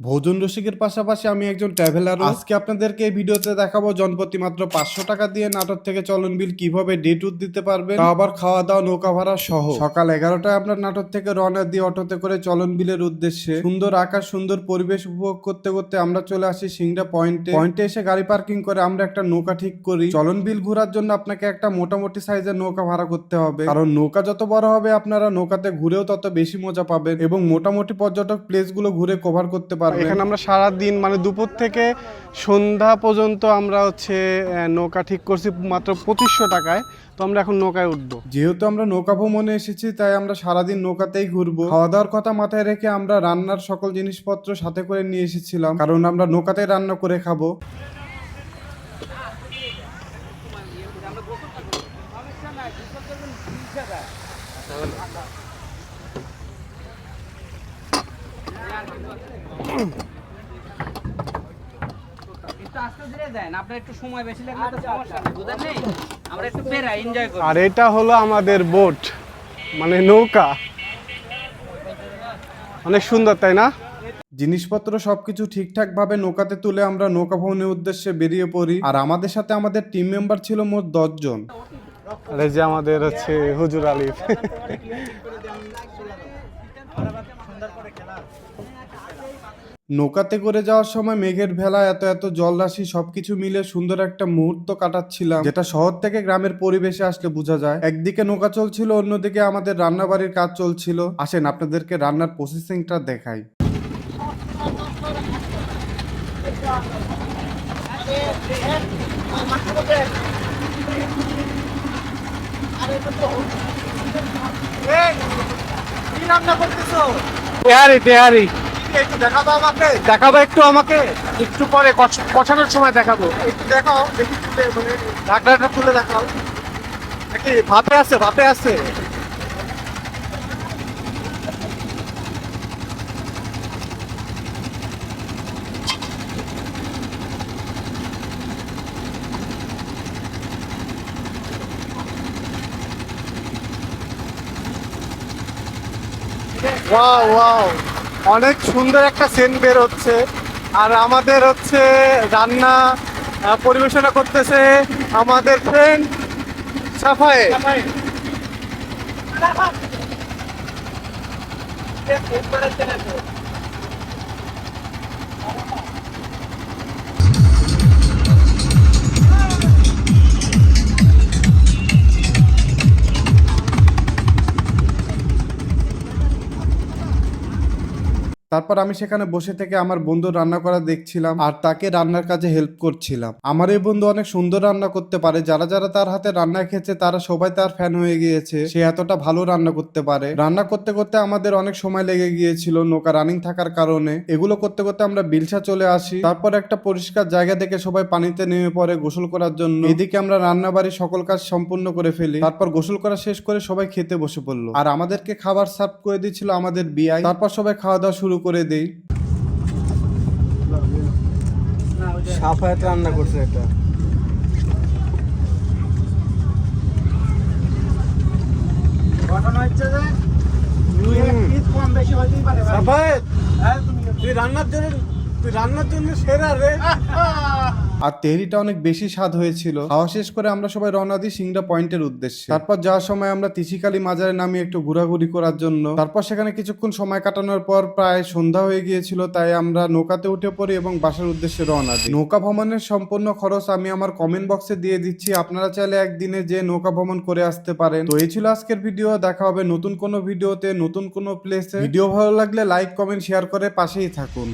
ভোজন রসিকের পাশাপাশি আমি একজন ট্রাভেলার আজকে আপনাদেরকে এই ভিডিওতে দেখাবো জনপ্রতি মাত্র পাঁচশো টাকা দিয়ে নাটক থেকে চলন বিল কীভাবে ডে ট্যুর দিতে পারবে আবার খাওয়া দাওয়া নৌকা ভাড়া সহ। সকাল এগারোটায় আপনার নাটক থেকে রওনা দিয়ে অটোতে করে চলন বিলের উদ্দেশ্যে সুন্দর আকাশ সুন্দর পরিবেশ উপভোগ করতে করতে আমরা চলে আসি সিংড়া পয়েন্টে। পয়েন্টে এসে গাড়ি পার্কিং করে আমরা একটা নৌকা ঠিক করি। চলন বিল ঘোরার জন্য আপনাকে একটা মোটামুটি সাইজের নৌকা ভাড়া করতে হবে। কারণ নৌকা যত বড় হবে আপনারা নৌকাতে ঘুরেও তত বেশি মজা পাবেন এবং মোটামুটি পর্যটক প্লেসগুলো ঘুরে কভার করতে পারবেন। এখানে আমরা সারা দিন মানে দুপুর থেকে সন্ধ্যা পর্যন্ত আমরা হচ্ছে নৌকা ঠিক করছি মাত্র পঁচিশশো টাকায়। তো আমরা এখন নৌকায় উঠবো। যেহেতু আমরা নৌকা ভ্রমণে এসেছি তাই আমরা সারাদিন নৌকাতেই ঘুরবো। খাওয়া দাওয়ার কথা মাথায় রেখে আমরা রান্নার সকল জিনিসপত্র সাথে করে নিয়ে এসেছিলাম কারণ আমরা নৌকাতেই রান্না করে খাব। একটু আস্তে আর এটা হলো আমাদের বোট মানে নৌকা। অনেক সুন্দর তাই না? জিনিসপত্র সবকিছু ঠিকঠাক ভাবে নৌকাতে তুলে আমরা নৌকা ভ্রমণের উদ্দেশ্যে বেরিয়ে পড়ি। আর আমাদের সাথে আমাদের টিম মেম্বার ছিল মোট দশ জন আর এই যে আমাদের হচ্ছে হুজুর আলিফ। নৌকাতে করে যাওয়ার সময় মেঘের ভেলা, এত এত জলরাশি, সবকিছু মিলে সুন্দর একটা মুহূর্ত কাটাচ্ছিলাম। যেটা শহর থেকে গ্রামের পরিবেশে আসলে বোঝা যায়। একদিকে নৌকা চলছিল, অন্যদিকে আমাদের রান্নাবাড়ির কাজ চলছিল। আসেন, আপনাদেরকে রান্নার প্রসেসিংটা দেখাই। তেহারি তেহারি একটু দেখাবো আমাকে? দেখাবো একটু আমাকে? একটু পরে কষ- কষানোর সময় দেখাবো। একটু দেখাও দেখি মানে ঢাকনাটা তুলে দেখাও। নাকি ভাপে আছে ভাপে আছে? ওয়াও ওয়াও অনেক সুন্দর একটা সেন্ট বের হচ্ছে। আর আমাদের হচ্ছে রান্না পরিবেশনা করতেছে আমাদের ফ্রেন্ড সাফায়ে। তারপর আমি সেখানে বসে থেকে আমার বন্ধু রান্না করা দেখছিলাম আর তাকে রান্নার কাজে হেল্প করছিলাম। আমার এই বন্ধু অনেক সুন্দর রান্না করতে পারে। যারা যারা তার হাতে রান্না খেয়েছে, তারা সবাই তার ফ্যান হয়ে গিয়েছে। সে এতটা ভালো রান্না করতে পারে। রান্না করতে করতে আমাদের অনেক সময় লেগে গিয়েছিল নৌকা রানিং থাকার কারণে। এগুলো করতে করতে আমরা বিলসা চলে আসি। তারপর একটা পরিষ্কার জায়গা দেখে সবাই পানিতে নেমে পড়ে গোসল করার জন্য। এদিকে আমরা রান্না বাড়ি সকল কাজ সম্পূর্ণ করে ফেলি। তারপর গোসল করা শেষ করে সবাই খেতে বসে পড়ল। আর আমাদেরকে খাবার সার্ভ করে দিচ্ছিল আমাদের বিআই তারপর সবাই খাওয়া দাওয়া শুরু করে দেই। সাফায়াত রান্না করছে এটা ঘটনা হচ্ছে যে দুই এক পিস কম বেশি হইতেই পারে ভাই। সাফায়াত? তুই রান্নার জন্য রান্নার জন্য সেরা রে। আর তেহরিটা অনেক বেশি স্বাদ হয়েছিল। খাওয়া শেষ করে আমরা সবাই রওনা দিই সিংড়া পয়েন্টের উদ্দেশ্যে। তারপর যাওয়ার সময় আমরা তিসিকালী মাজারে নামি একটু ঘোরাঘুরি করার জন্য। তারপর সেখানে কিছুক্ষণ সময় কাটানোর পর প্রায় সন্ধ্যা হয়ে গিয়েছিল, তাই আমরা নৌকাতে উঠে পড়ি এবং বাসার উদ্দেশ্যে রওনা দিই। নৌকা ভ্রমণের সম্পূর্ণ খরচ আমি আমার কমেন্ট বক্সে দিয়ে দিচ্ছি। আপনারা চাইলে একদিনে যে নৌকা ভ্রমণ করে আসতে পারেন। তো এই ছিল আজকের ভিডিও দেখা হবে নতুন কোনো ভিডিওতে নতুন কোনো প্লেসে ভিডিও ভালো লাগলে লাইক কমেন্ট শেয়ার করে পাশেই থাকুন।